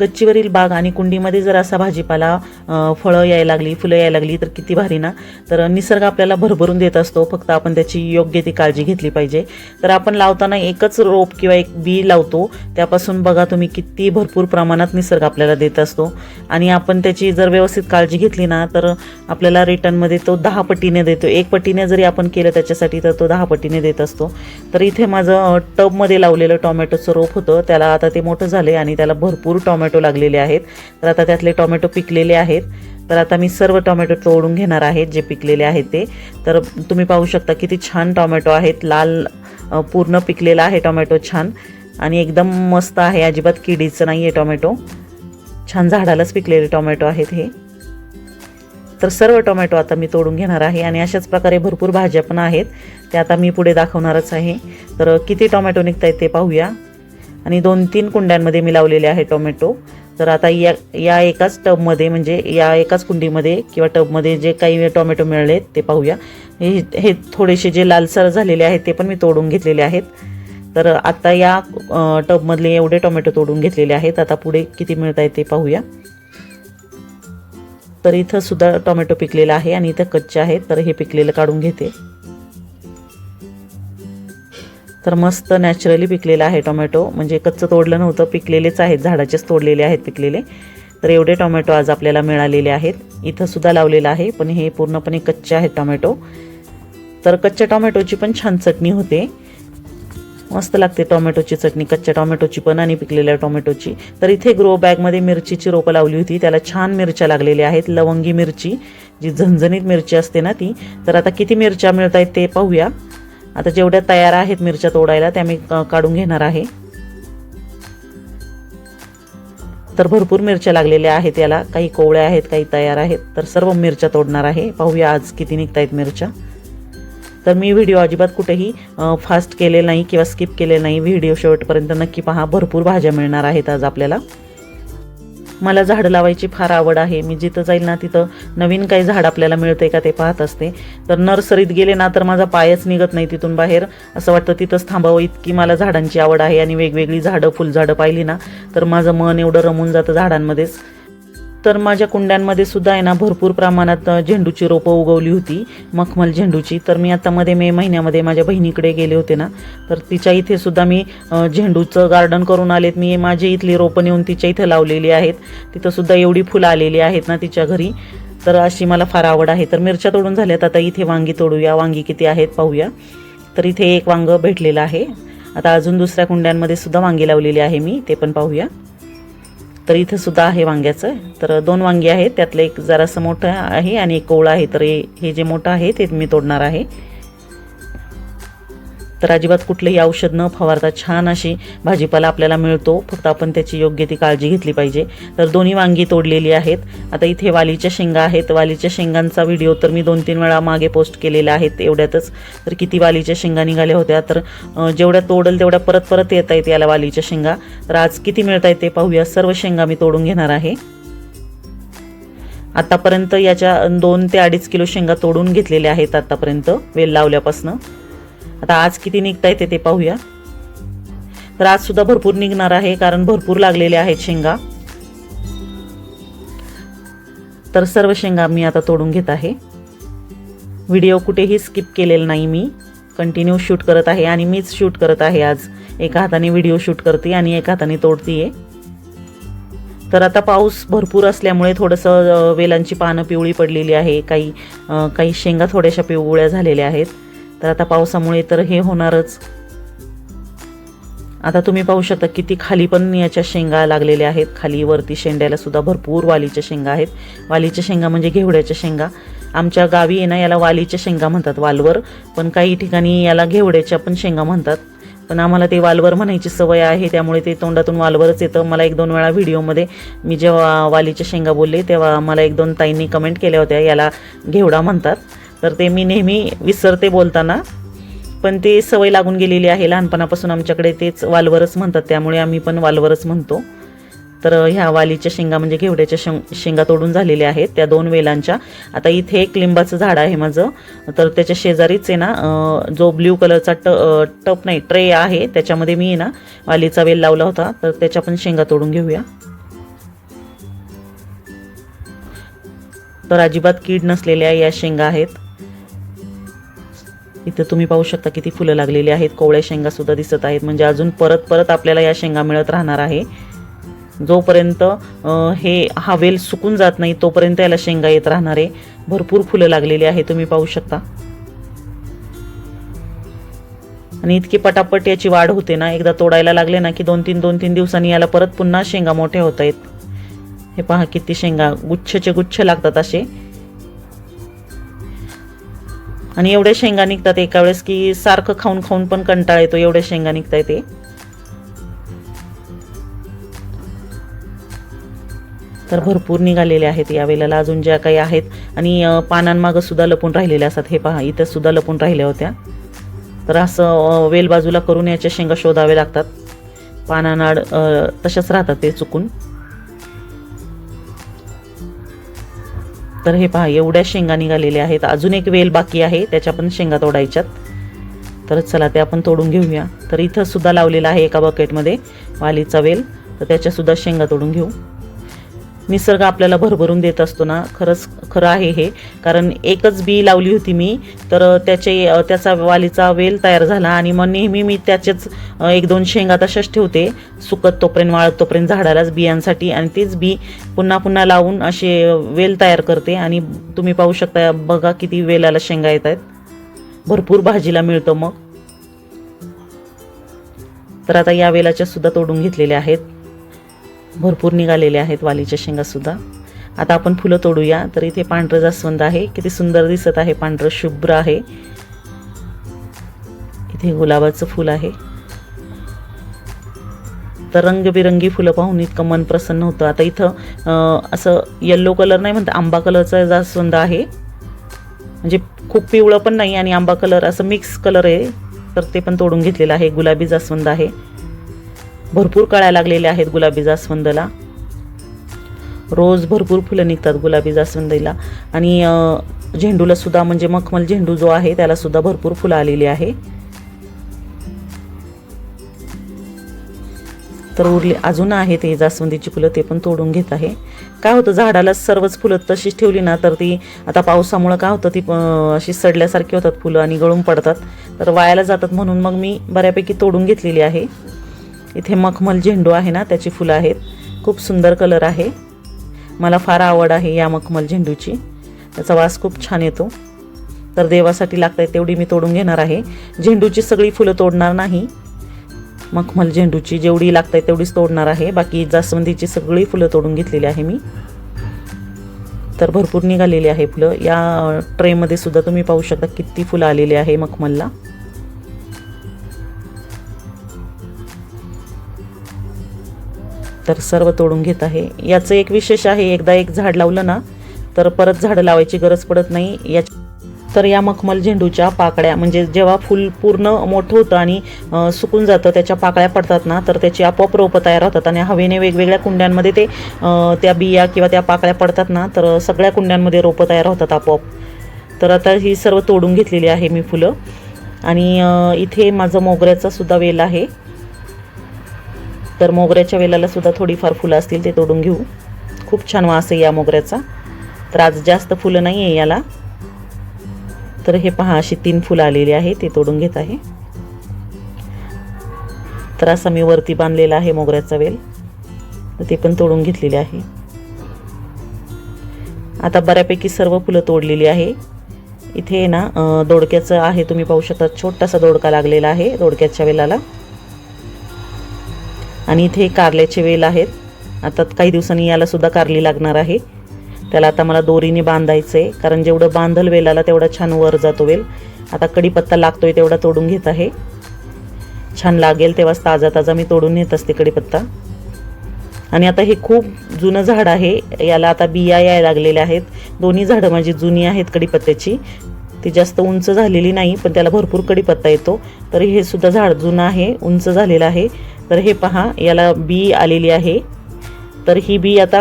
गच्चीवरील बाग आणि कुंडीमध्ये जर असा भाजीपाला फळं यायला लागली फुलं यायला लागली तर किती भारी ना? तर निसर्ग आपल्याला भरभरून देत असतो. फक्त आपण त्याची योग्य ती काळजी घेतली पाहिजे. तर आपण लावताना एकच रोप किंवा एक बी लावतो. त्यापासून बघा तुम्ही किती भरपूर प्रमाणात निसर्ग आपल्याला देत असतो. आणि आपण त्याची जर व्यवस्थित काळजी घेतली ना तर आपल्याला रिटर्नमध्ये तो दहा पटीने देतो. एक पटीने जरी आपण केलं त्याच्यासाठी तर तो दहा पटीने देत असतो. तर इथे माझं टबमध्ये लावलेलं टोमॅटोचं रोप होतं. त्याला आता ते मोठं झाले आणि त्याला भरपूर टॉमॅटो लागलेले आहेत. तर आता त्यातले टोमॅटो पिकलेले आहेत. तर आता मी सर्व टोमॅटो तोडून घेणार आहेत जे पिकलेले आहेत ते. तर तुम्ही पाहू शकता किती छान टोमॅटो आहेत. लाल पूर्ण पिकलेला आहे टोमॅटो छान. आणि एकदम मस्त आहे. अजिबात किडीचं नाही आहे टोमॅटो. छान झाडालाच पिकलेले टोमॅटो आहेत हे. तर सर्व टोमॅटो आता मी तोडून घेणार आहे. आणि अशाच प्रकारे भरपूर भाज्या पण आहेत. त्या आता मी पुढे दाखवणारच आहे. तर किती टोमॅटो निघत आहेत ते पाहूया. आणि दोन तीन कुंड्यांमध्ये मी लावलेले आहे टोमॅटो. तर आता या या एकाच टबमध्ये म्हणजे या एकाच कुंडीमध्ये किंवा टबमध्ये जे काही टोमॅटो मिळाले ते पाहूया. हे हे थोडेसे जे लालसर झालेले आहेत ते पण मी तोडून घेतलेले आहेत. तर आता या टबमधले एवढे टोमॅटो तोडून घेतलेले आहेत. आता पुढे किती मिळत आहेत ते पाहूया. तर इथं सुद्धा टोमॅटो पिकलेला आहे आणि इथं कच्चे आहेत. तर हे पिकलेलं काढून घेते. तर मस्त नॅचरली पिकलेलं आहे टोमॅटो म्हणजे कच्चं तोडलं नव्हतं पिकलेलेच आहेत झाडाचेच तोडलेले आहेत पिकलेले. तर एवढे टोमॅटो आज आपल्याला मिळालेले आहेत. इथंसुद्धा लावलेलं आहे पण हे पूर्णपणे कच्चे आहेत टोमॅटो तर कच्च्या टोमॅटोची पण छान चटणी होते. मस्त लागते टोमॅटोची चटणी कच्च्या टोमॅटोची पण आणि पिकलेल्या टोमॅटोची तर इथे ग्रो बॅगमध्ये मिरचीची रोपं लावली होती. त्याला छान मिरच्या लागलेल्या आहेत. लवंगी मिरची जी झणझणीत मिरची असते ना ती. तर आता किती मिरच्या मिळत आहेत ते पाहूया. आता जेवढ्या तयार आहेत मिरच्या तोडायला त्या मी काढून घेणार आहे. तर भरपूर मिरच्या लागलेल्या आहेत याला. काही कोवळ्या आहेत काही तयार आहेत. तर सर्व मिरच्या तोडणार आहे. पाहूया आज किती निघत आहेत मिरच्या. तर मी व्हिडिओ अजिबात कुठेही फास्ट केले नाही किंवा स्किप केले नाही. व्हिडिओ शेवटपर्यंत नक्की पहा. भरपूर भाज्या मिळणार आहेत आज आपल्याला. मला झाडं लावायची फार आवड आहे. मी जिथं जाईल ना तिथं नवीन काही झाड आपल्याला मिळते का ते पाहत असते. तर नर्सरीत गेले ना तर माझा पायच निघत नाही तिथून बाहेर. असं वाटतं तिथंच थांबावं इतकी मला झाडांची आवड आहे आणि वेगवेगळी झाडं फुलझाडं पाहिली ना तर माझं मन एवढं रमून जातं झाडांमध्येच. तर माझ्या कुंड्यांमध्ये सुद्धा आहे ना भरपूर प्रमाणात झेंडूची रोपं उगवली होती मखमल झेंडूची. तर मी आता मध्ये मे महिन्यामध्ये माझ्या बहिणीकडे गेले होते ना तर तिच्या इथे सुद्धा मी झेंडूचं गार्डन करून आलेत. मी माझी इथली रोपं नेऊन तिच्या इथे लावलेली आहेत. तिथं सुद्धा एवढी फुलं आलेली आहेत ना तिच्या घरी. तर अशी मला फार आवड आहे. तर मिरच्या तोडून झाल्यात. आता इथे वांगी तोडूया. वांगी किती आहेत पाहूया. तर इथे एक वांगं भेटलेलं आहे. आता अजून दुसऱ्या कुंड्यांमध्ये सुद्धा वांगी लावलेली आहे मी. ते पण पाहूया. तर इथं सुद्धा आहे वांग्याचं. तर दोन वांगी आहेत त्यातलं एक जरासं मोठं आहे आणि एक कोवळं आहे. तर हे हे जे मोठं आहे ते मी तोडणार आहे. तर अजिबात कुठलंही औषध न फवारता छान अशी भाजीपाला आपल्याला मिळतो. फक्त आपण त्याची योग्य ती काळजी घेतली पाहिजे. तर दोन्ही वांगी तोडलेली आहेत. आता इथे वालीच्या शेंगा आहेत. वालीच्या शेंगांचा व्हिडिओ तर मी दोन तीन वेळा मागे पोस्ट केलेला आहेत एवढ्यातच तर किती वालीच्या शेंगा निघाल्या होत्या. तर जेवढ्या तोडल तेवढ्या परत परत येत आहेत याला वालीच्या शेंगा. तर आज किती मिळत आहेत ते पाहूया. सर्व शेंगा मी तोडून घेणार आहे. आतापर्यंत याच्या दोन ते अडीच किलो शेंगा तोडून घेतलेल्या आहेत आतापर्यंत. वेल लावल्यापासून. आता आज किती निघता येते ते पाहूया. तर आज सुद्धा भरपूर निघणार आहे कारण भरपूर लागलेले आहेत शेंगा. तर सर्व शेंगा मी आता तोडून घेत आहे. व्हिडिओ कुठेही स्किप केलेला नाही मी. कंटिन्यू शूट करत आहे आणि मीच शूट करत आहे आज. एका हाताने व्हिडिओ शूट करते आणि एका हाताने तोडतीये. तर आता पाऊस भरपूर असल्यामुळे थोडंसं वेलांची पानं पिवळी पडलेली आहे. काही काही शेंगा थोड्याशा पिवळ्या झालेल्या आहेत. तर आता पावसामुळे तर हे होणारच. आता तुम्ही पाहू शकता किती खाली पण याच्या शेंगा लागलेल्या आहेत. खाली वरती शेंड्याला सुद्धा भरपूर वालीच्या शेंगा आहेत. वालीच्या शेंगा म्हणजे घेवड्याच्या शेंगा. आमच्या गावी आहे ना याला वालीच्या शेंगा म्हणतात वालवर. पण काही ठिकाणी याला घेवड्याच्या पण शेंगा म्हणतात. पण आम्हाला ते वालवर म्हणायची सवय आहे त्यामुळे ते तोंडातून वालवरच येतं. मला एक दोन वेळा व्हिडिओमध्ये मी जेव्हा वालीच्या शेंगा बोलले तेव्हा मला एक दोन ताईंनी कमेंट केल्या होत्या याला घेवडा म्हणतात. तर ते मी नेहमी विसरते बोलताना. पण ते सवय लागून गेलेली आहे. लहानपणापासून आमच्याकडे तेच वालवरच म्हणतात. त्यामुळे आम्ही पण वालवरच म्हणतो. तर ह्या वालीच्या शेंगा म्हणजे घेवड्याच्या शेंग शेंगा तोडून झालेल्या आहेत. त्या दोन वेलांच्या. आता इथे एक लिंबाचं झाड आहे माझं. तर त्याच्या शेजारीच आहे ना जो ब्ल्यू कलरचा ट टप नाही ट्रे आहे. त्याच्यामध्ये मी ना वालीचा वेल लावला होता. तर त्याच्या पण शेंगा तोडून घेऊया. तर अजिबात कीड नसलेल्या या शेंगा आहेत. इथं तुम्ही पाहू शकता किती फुलं लागलेली आहेत. कोवळ्या शेंगा सुद्धा दिसत आहेत. म्हणजे अजून परत परत आपल्याला या शेंगा मिळत राहणार आहे. जोपर्यंत हे हा वेल सुकून जात नाही तोपर्यंत याला शेंगा येत राहणार आहे. भरपूर फुलं लागलेली आहे. तुम्ही पाहू शकता. आणि इतकी पटापट याची वाढ होते ना. एकदा तोडायला लागले ना की दोन तीन दोन तीन दिवसांनी याला परत पुन्हा शेंगा मोठ्या होत आहेत. हे पहा किती शेंगा. गुच्छचे गुच्छ लागतात असे. आणि एवढ्या शेंगा निघतात एका वेळेस की सारखं खाऊन खाऊन पण कंटाळा येतो एवढ्या शेंगा निघताय ते. तर भरपूर निघालेले आहेत या वेळेला अजून ज्या काही आहेत. आणि पानांमागं सुद्धा लपून राहिलेल्या असतात हे पहा इथं सुद्धा लपून राहिल्या होत्या. तर असं वेल बाजूला करून याच्या शेंगा शोधावे लागतात. पानानाड तशाच राहतात ते चुकून. तर हे पहा एवढ्या शेंगा निघालेल्या आहेत. अजून एक वेल बाकी आहे त्याच्या पण शेंगा तोडायच्यात. तर चला ते आपण तोडून घेऊया. तर इथं सुद्धा लावलेला आहे एका बकेटमध्ये वालीचा वेल. तर त्याच्यासुद्धा शेंगा तोडून घेऊ. निसर्ग आपल्याला भरभरून देत असतो ना खरंच खरं आहे हे. कारण एकच बी लावली होती मी तर त्याचे त्याचा वालीचा वेल तयार झाला आणि मग नेहमी मी त्याचेच एक दोन शेंगा तशाच ठेवते. सुकत तोपर्यंत वाळत तोपर्यंत झाडालाच बियांसाठी आणि तीच बी पुन्हा पुन्हा लावून असे वेल तयार करते. आणि तुम्ही पाहू शकता बघा किती वेलाला शेंगा येत आहेत. भरपूर भाजीला मिळतं मग. तर आता या वेलाच्या सुद्धा तोडून घेतलेल्या आहेत. भरपूर निघालेले आहेत वालीच्या शेंगासुद्धा. आता आपण फुलं तोडूया. तर इथे पांढरं जास्वंद आहे. किती सुंदर दिसत आहे. पांढरं शुभ्र आहे. इथे गुलाबाचं फुल आहे. तर रंगबिरंगी फुलं पाहून इतकं मन प्रसन्न होतं. आता इथं असं येल्लो कलर नाही म्हणतं आंबा कलरचा जास्वंद आहे. म्हणजे खूप पिवळं पण नाही आणि आंबा कलर असं मिक्स कलर आहे. तर ते पण तोडून घेतलेलं आहे. गुलाबी जास्वंद आहे. भरपूर कळ्या लागलेल्या आहेत गुलाबी जास्वंदला. रोज भरपूर फुलं निघतात गुलाबी जास्वंदीला. आणि झेंडूला सुद्धा म्हणजे मखमल झेंडू जो आहे त्याला सुद्धा भरपूर फुलं आलेली आहे. तर उरले अजून आहे ते जास्वंदीची फुलं ते पण तोडून घेत आहे. काय होतं झाडाला सर्वच फुलं तशीच ठेवली ना तर ती आता पावसामुळं काय होतं ती अशी सडल्यासारखी होतात फुलं आणि गळून पडतात. तर वायाला जातात म्हणून मग मी बऱ्यापैकी तोडून घेतलेली आहे. इथे मखमल झेंडू आहे ना त्याची फुलं आहेत. खूप सुंदर कलर आहे. मला फार आवड आहे या मखमल झेंडूची. त्याचा वास खूप छान येतो. तर देवासाठी लागत तेवढी मी तोडून घेणार आहे. झेंडूची सगळी फुलं तोडणार नाही. मखमल झेंडूची जेवढी लागत तेवढीच तोडणार आहे. बाकी जास्वंदीची सगळी फुलं तोडून घेतलेली आहे मी. तर भरपूर निघालेली आहे फुलं. या ट्रेमध्ये सुद्धा तुम्ही पाहू शकता किती फुलं आलेली आहे मखमलला. तर सर्व तोडून घेत आहे. याचं एक विशेष आहे एकदा एक झाड लावलं ना तर परत झाडं लावायची गरज पडत नाही. या तर या मखमल झेंडूच्या पाकळ्या म्हणजे जेव्हा फुल पूर्ण मोठं होतं आणि सुकून जातं त्याच्या पाकळ्या पडतात ना तर त्याची आपोआप रोपं तयार होतात. आणि हवेने वेगवेगळ्या कुंड्यांमध्ये ते त्या बिया किंवा त्या पाकळ्या पडतात ना तर सगळ्या कुंड्यांमध्ये रोपं तयार होतात आपोआप. तर आता ही सर्व तोडून घेतलेली आहे मी फुलं. आणि इथे माझं मोगऱ्याचा सुद्धा वेल आहे. तर मोगऱ्याच्या वेलाला सुद्धा थोडीफार फुलं असतील ते तोडून घेऊ. खूप छान वास आहे या मोगऱ्याचा. तर आज जास्त फुलं नाही आहे याला. तर हे पहा अशी तीन फुलं आलेली आहे ते तोडून घेत आहे. तर असा मी वरती बांधलेला आहे मोगऱ्याचा वेल. तर ते पण तोडून घेतलेले आहे. आता बऱ्यापैकी सर्व फुलं तोडलेली आहे. इथे ना दोडक्याचं आहे तुम्ही पाहू शकता छोटासा दोडका लागलेला आहे दोडक्याच्या वेलाला. आणि इथे कारल्याचे वेल आहेत. आता काही दिवसांनी यालासुद्धा कारली लागणार आहे. त्याला आता मला दोरीने बांधायचं आहे कारण जेवढं बांधल वेलाला तेवढा छान वर जातो वेल. आता कढीपत्ता लागतोय तेवढा तोडून घेत आहे. छान लागेल तेव्हाच ताजा ताजा मी तोडून नेत असते कढीपत्ता. आणि आता हे खूप जुनं झाड आहे. याला आता बिया यायला लागलेल्या आहेत. दोन्ही झाडं माझी जुनी आहेत कढीपत्त्याची. ती जास्त उंच झालेली नाही पण त्याला भरपूर कढीपत्ता येतो. तर हे सुद्धा झाड जुनं आहे उंच झालेलं आहे. तर हे पहा याला बी आलेली आहे. तर ही बी आता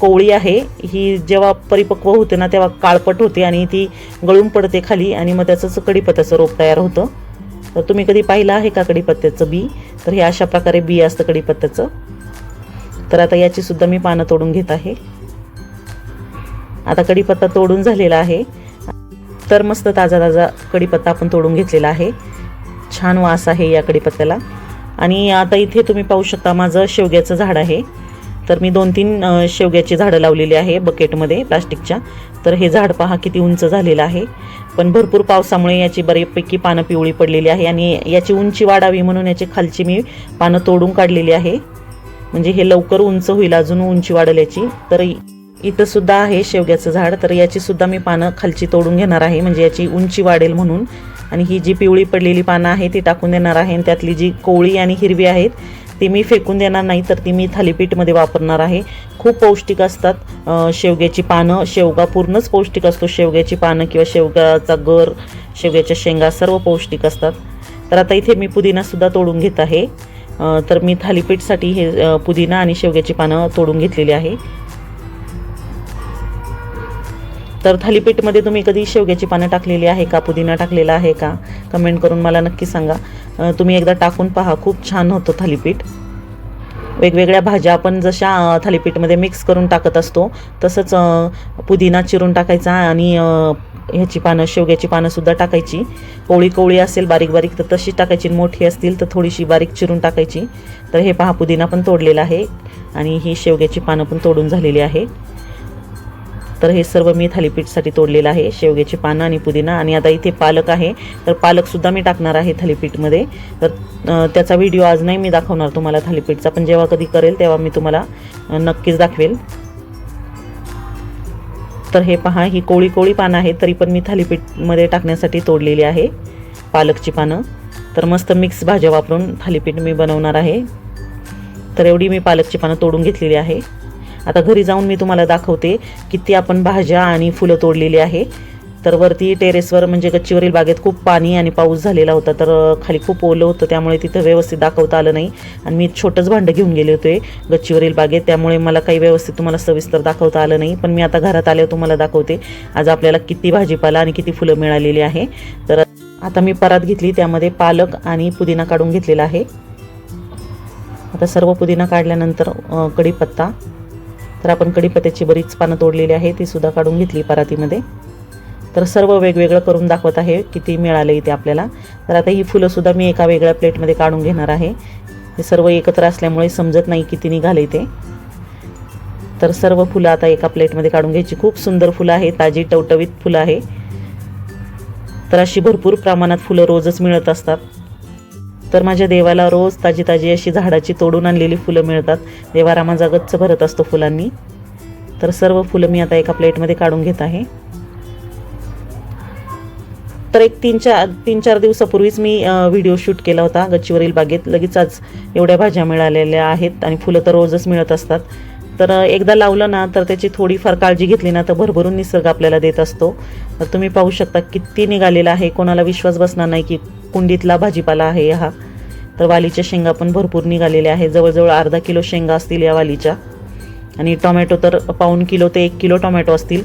कोवळी आहे. ही जेव्हा परिपक्व होते ना तेव्हा काळपट होते आणि ती गळून पडते खाली आणि मग त्याचंच कढीपत्त्याचं रोप तयार होतं. तर तुम्ही कधी पाहिलं आहे का कढीपत्त्याचं बी तर हे अशा प्रकारे बी असतं कढीपत्त्याचं तर आता याची सुद्धा मी पानं तोडून घेत आहे. आता कढीपत्ता तोडून झालेला आहे. तर मस्त ताजा ताजा कढीपत्ता आपण तोडून घेतलेला आहे. छान वास आहे या कढीपत्त्याला आणि आता इथे तुम्ही पाहू शकता माझं शेवग्याचं झाड आहे. तर मी दोन तीन शेवग्याची झाडं लावलेली आहे बकेटमध्ये प्लास्टिकच्या तर हे झाड पहा किती उंच झालेलं आहे. पण भरपूर पावसामुळे याची बऱ्यापैकी पानं पिवळी पडलेली आहे आणि याची उंची वाढावी म्हणून याची खालची मी पानं तोडून काढलेली आहे. म्हणजे हे लवकर उंच होईल अजून उंची वाढेल याची. तर इथं सुद्धा आहे शेवग्याचं झाड. तर याची सुद्धा मी पानं खालची तोडून घेणार आहे. म्हणजे याची उंची वाढेल म्हणून. आणि ही जी पिवळी पडलेली पानं आहे ती टाकून देणार आहे. आणि त्यातली जी कोवळी आणि हिरवी आहेत ती मी फेकून देणार नाही तर ती मी थालीपीठमध्ये वापरणार आहे. खूप पौष्टिक असतात शेवग्याची पानं. शेवगा पूर्णच पौष्टिक असतो. शेवग्याची पानं किंवा शेवगाचा गर शेवग्याच्या शेंगा सर्व पौष्टिक असतात. तर आता इथे मी पुदिनासुद्धा तोडून घेत आहे. तर मी थालीपीठसाठी हे पुदिना आणि शेवग्याची पानं तोडून घेतलेली आहे. तर थालीपीठमध्ये तुम्ही कधी शेवग्याची पानं टाकलेली आहे का? पुदिना टाकलेला आहे का? कमेंट करून मला नक्की सांगा. तुम्ही एकदा टाकून पहा. खूप छान होतं थालीपीठ. वेगवेगळ्या भाज्या आपण जशा थालीपीठमध्ये मिक्स करून टाकत असतो तसंच पुदिना चिरून टाकायचा आणि ह्याची पानं शेवग्याची पानंसुद्धा टाकायची. कोवळी कोवळी असेल बारीक बारीक तर तशी टाकायची. मोठी असतील तर थोडीशी बारीक चिरून टाकायची. तर हे पहा पुदिना पण तोडलेला आहे. आणि ही शेवग्याची पानं पण तोडून झालेली आहे. तर हे सर्व मी थालीपीठसाठी तोडलेलं आहे. शेवग्याची पानं आणि पुदिना. आणि आता इथे पालक आहे. तर पालकसुद्धा मी टाकणार आहे थालीपीठमध्ये. तर त्याचा व्हिडिओ आज नाही मी दाखवणार तुम्हाला थालीपीठचा. पण जेव्हा कधी करेल तेव्हा मी तुम्हाला नक्कीच दाखवेल. तर हे पहा ही कोळी कोळी पानं आहेत. तरी पण मी थालीपीठमध्ये टाकण्यासाठी तोडलेली आहे पालकची पानं. तर मस्त मिक्स भाज्या वापरून थालीपीठ मी बनवणार आहे. तर एवढी मी पालकची पानं तोडून घेतलेली आहे. आता घरी जाऊन मी तुम्हाला दाखवते किती आपण भाज्या आणि फुलं तोडलेली आहे. तर वरती टेरेसवर म्हणजे गच्चीवरील बागेत खूप पाणी आणि पाऊस झालेला होता तर खाली खूप ओलं होतं त्यामुळे तिथं व्यवस्थित दाखवता आलं नाही. आणि मी छोटंच भांडं घेऊन गेले होते गच्चीवरील बागेत त्यामुळे मला काही व्यवस्थित तुम्हाला सविस्तर दाखवता आलं नाही. पण मी आता घरात आल्यावर तुम्हाला दाखवते आज आपल्याला किती भाजीपाला आणि किती फुलं मिळालेली आहे. तर आता मी परात घेतली त्यामध्ये पालक आणि पुदिना काढून घेतलेला आहे. आता सर्व पुदिना काढल्यानंतर कढीपत्ता तर आपण कढीपत्त्याची बरीच पानं तोडलेली आहे ती सुद्धा काढून घेतली परातीमध्ये. तर सर्व वेगवेगळं करून दाखवत आहे किती मिळालं इथे आपल्याला. तर आता ही फुलंसुद्धा मी एका वेगळ्या प्लेटमध्ये काढून घेणार आहे. हे सर्व एकत्र असल्यामुळे समजत नाही किती निघाले ते. तर सर्व फुलं आता एका प्लेटमध्ये काढून घ्यायची. खूप सुंदर फुलं आहे ताजी टवटवीत फुलं आहे. तर अशी भरपूर प्रमाणात फुलं रोजच मिळत असतात. तर माझ्या देवाला रोज ताजी ताजी अशी झाडाची तोडून आणलेली फुलं मिळतात. देवा माझा गच्च भरत असतो फुलांनी. तर सर्व फुलं मी आता एका प्लेटमध्ये काढून घेत आहे. तर एक तीन चार तीन चार दिवसापूर्वीच मी व्हिडिओ शूट केला होता गच्चीवरील बागेत. लगेच आज एवढ्या भाज्या मिळालेल्या आहेत आणि फुलं तर रोजच मिळत असतात. तर एकदा लावलं ना तर त्याची थोडीफार काळजी घेतली ना तर भरभरून निसर्ग आपल्याला देत असतो. तर तुम्ही पाहू शकता किती निघालेला आहे. कोणाला विश्वास बसणार नाही की कुंडीतला भाजीपाला आहे हा. तर वालीच्या शेंगा पण भरपूर निघालेल्या आहे जवळजवळ अर्धा किलो शेंगा असतील या वालीच्या. आणि टोमॅटो तर पाऊण किलो ते एक किलो टोमॅटो असतील.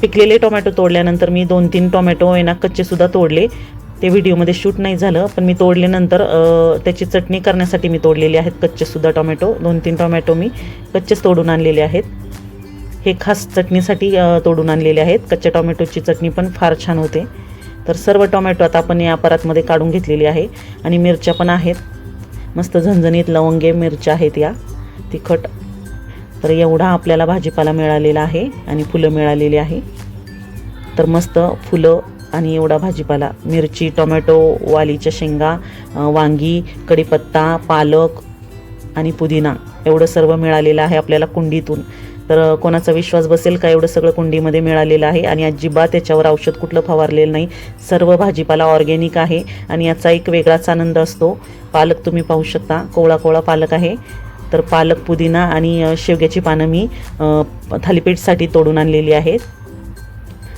पिकलेले टोमॅटो तोडल्यानंतर मी दोन तीन टोमॅटो आहे ना कच्चेसुद्धा तोडले. ते व्हिडिओमध्ये शूट नाही झालं पण मी तोडल्यानंतर त्याची चटणी करण्यासाठी मी तोडलेले आहेत कच्चेसुद्धा टोमॅटो. दोन तीन टोमॅटो मी कच्चेच तोडून आणलेले आहेत. हे खास चटणीसाठी तोडून आणलेले आहेत. कच्च्या टोमॅटोची चटणी पण फार छान होते. तर सर्व टोमॅटो आता आपण या परातमध्ये काढून घेतलेली आहे आणि मिरच्या पण आहेत. मस्त झणझणीत लवंगे मिरच्या आहेत या तिखट. तर एवढा आपल्याला भाजीपाला मिळालेला आहे आणि फुलं मिळालेली आहे. तर मस्त फुलं आणि एवढा भाजीपाला. मिरची टोमॅटो वालीच्या शेंगा वांगी कढीपत्ता पालक आणि पुदिना. एवढं सर्व मिळालेलं आहे आपल्याला कुंडीतून. तर कोणाचा विश्वास बसेल का एवढं सगळं कुंडीमध्ये मिळालेलं आहे? आणि अजिबात त्याच्यावर औषध कुठलं फवारलेलं नाही. सर्व भाजीपाला ऑर्गॅनिक आहे आणि याचा एक वेगळाच आनंद असतो. पालक तुम्ही पाहू शकता. कोवळा कोवळा पालक आहे. तर पालक पुदिना आणि शेवग्याची पानं मी थालीपीठसाठी तोडून आणलेली आहेत.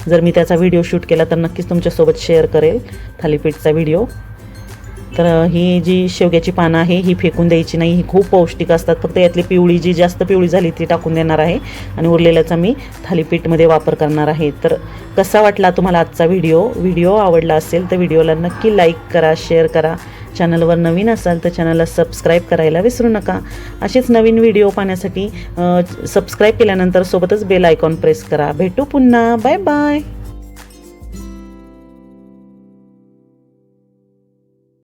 जर मी त्याचा व्हिडिओ शूट केला तर नक्कीच तुमच्यासोबत शेअर करेल थालीपीठचा व्हिडिओ तर ही जी शेवग्याची पानं आहे ही फेकून द्यायची नाही ही खूप पौष्टिक असतात. फक्त यातली पिवळी जी जास्त पिवळी झाली ती टाकून देणार आहे आणि उरलेल्याचा मी थालीपीठमध्ये वापर करणार आहे. तर कसा वाटला तुम्हाला आजचा व्हिडिओ व्हिडिओ आवडला असेल तर व्हिडिओला नक्की लाईक करा शेअर करा. चॅनलवर नवीन असाल तर चॅनलला सबस्क्राईब करायला विसरू नका. असेच नवीन व्हिडिओ पाहण्यासाठी सबस्क्राईब केल्यानंतर सोबतच बेल आयकॉन प्रेस करा. भेटू पुन्हा. Bye bye